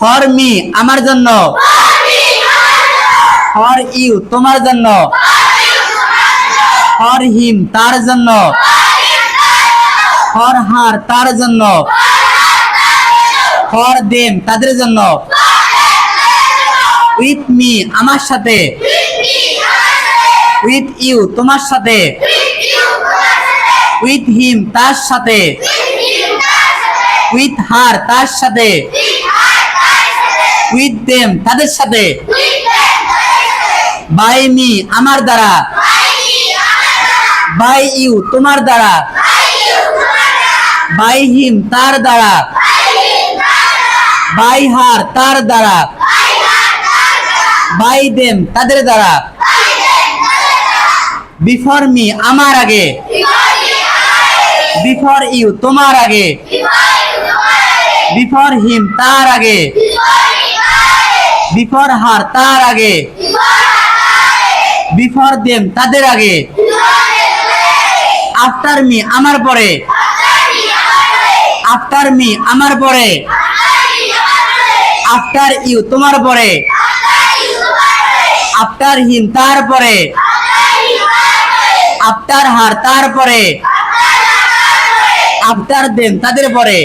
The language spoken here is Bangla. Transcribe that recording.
ফর মি আমার জন্য। ফর ইউ তোমার জন্য। ফর হিম তার জন্য। ফর হার তার জন্য। ফর দেম তাদের জন্য। উইথ মি আমার সাথে। উইথ ইউ তোমার সাথে। উইথ হিম তার সাথে। উইথ হার তার সাথে। উইথ দেম তাদের সাথে। বাই মি আমার দ্বারা। বাই ইউ তোমার দ্বারা। বাই হিম তার দ্বারা। বাই হার তার দ্বারা। বাই দেম তাদের দ্বারা। বিফর মি আমার আগে। বিফর ইউ তোমার আগে। বিফর হিম তার আগে। বিফর হার তার আগে। বিফর দেম তাদের আগে। আফটার মি আমার পরে। আফটার মি আমার পরে। আফটার ইউ তোমার পরে। আফটার হিম তার পরে। আফটার হার তার পরে। আফটার দেম তাদের পরে।